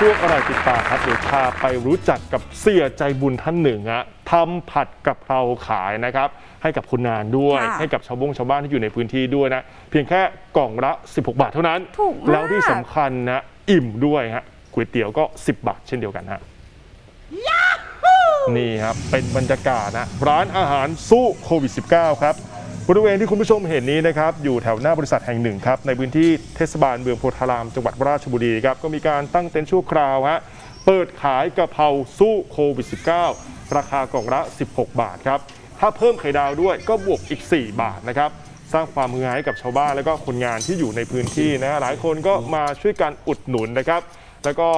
ช่วงอร่อยติดปากครับเดี๋ยวพาไปรู้จักกับเสียใจบุญท่านหนึ่งฮะทำผัดกะเพราขายนะครับ ให้กับคนงานด้วยค่ะให้กับชาวบงชาวบ้านที่อยู่ในพื้นที่ด้วยนะ เพียงแค่กล่องละ 16 บาทเท่านั้นถูกมากแล้วที่สำคัญนะ อิ่มด้วยฮะก๋วยเตี๋ยวก็ 10 บาทเช่นเดียวกันฮะนี่ครับเป็นบรรยากาศนะร้านอาหารสู้โควิด -19 ครับ บริเวณที่คุณผู้ชมเห็นนี้นะครับอยู่แถวหน้าบริษัทแห่งหนึ่งครับในพื้นที่เทศบาลเมืองโพธาราม จังหวัดราชบุรีครับก็มีการตั้งเต็นท์ชั่วคราวฮะเปิดขายกะเพราสู้โควิด -19 ราคากล่องละ 16 บาทครับถ้าเพิ่มไข่ดาวด้วยก็บวกอีก 4 บาทนะครับสร้างความมือหาให้กับชาวบ้านแล้วก็คนงานที่อยู่ในพื้นที่นะหลายคนก็มาช่วยกันอุดหนุนนะครับ แล้วก็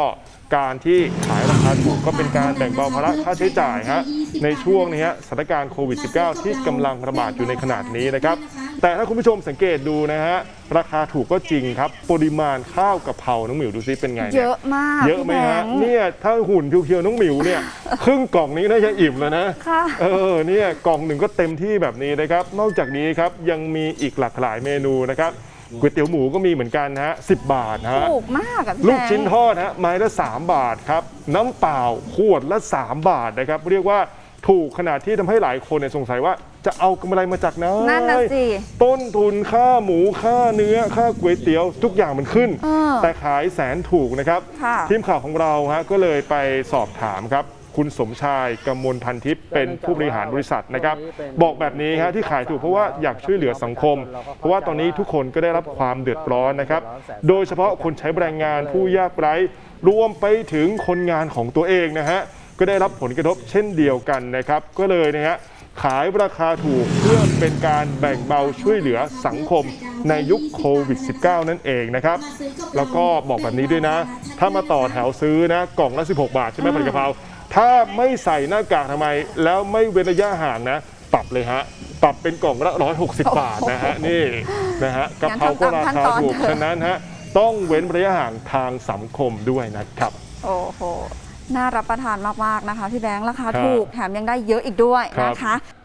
การที่ขายราคาถูกก็เป็นการแบ่งเบาภาระค่าใช้จ่ายฮะในช่วงนี้ฮะสถานการณ์โควิด -19 ที่กำลังระบาดอยู่ในขนาดนี้นะครับ แต่ถ้าคุณผู้ชมสังเกตดูนะฮะราคาถูกก็จริงครับปริมาณข้าวกะเพราน้องหมิวดูซิเป็นไงเยนี่อะมากเยอะไหมพี่แบฮะงค์เนี่ยถ้าหุ่นเพียวๆน้องหมิวเนี่ยครึ่งกล่องนี้น่าจะอิ่มแล้วนะค่ะเออเนี่ยกล่องหนึ่งก็เต็มที่แบบนี้นะครับ นอกจากนี้ครับยังมีอีกหลากหลายเมนูนะครับ ก๋วยเตี๋ยวหมูก็มีเหมือนกันนะฮะสิบาทนะฮะถูกมากอะพี่ลูกแบงค์ชิ้นทอดฮะไม้ละ 3 บาทครับ น้ำเปล่าขวดละ 3 บาทนะครับ เรียกว่าถูกขนาดที่ทำให้หลายคนเนี่ยสงสัยว่าจะเอากำไรมาจากไหนนั่นน่ะสิต้นทุนค่าหมูค่าเนื้อค่าก๋วยเตี๋ยวทุกอย่างมันขึ้นเออแต่ขายแสนถูกนะครับค่ะทีมข่าวของเราฮะก็เลยไปสอบถามครับ คุณสมชายกมลพันทิพย์เป็นผู้บริหารบริษัทนะครับ บอกแบบนี้ฮะที่ขายถูกเพราะว่าอยากช่วยเหลือสังคม เพราะว่าตอนนี้ทุกคนก็ได้รับความเดือดร้อนนะครับ โดยเฉพาะคนใช้แรงงานผู้ยากไร้ รวมไปถึงคนงานของตัวเองนะฮะก็ได้รับผลกระทบเช่นเดียวกันนะครับ ก็เลยนะฮะขายราคาถูกเพื่อเป็นการแบ่งเบาช่วยเหลือสังคมในยุคโควิด -19 นั่นเองนะครับ แล้วก็บอกแบบนี้ด้วยนะ ถ้ามาต่อแถวซื้อนะ กล่องละ 16 บาทใช่ไหมผัดกะเพรา ถ้าไม่ใส่หน้ากากทำไมยแล้วไม่เว้นระยะห่างนะ ปรับเลยฮะ ปรับเป็นกล่องละ160 บาทนะฮะ นี่นะฮะกะเพราก็ราคาถูกฉะนั้นฮะต้องเว้นระยะห่างทางสังคมด้วยนะครับ โอ้โห น่ารับประทานมาก ๆ นะคะ พี่แบงค์ ราคาครับถูกแถมยังได้เยอะอีกด้วยครับนะคะ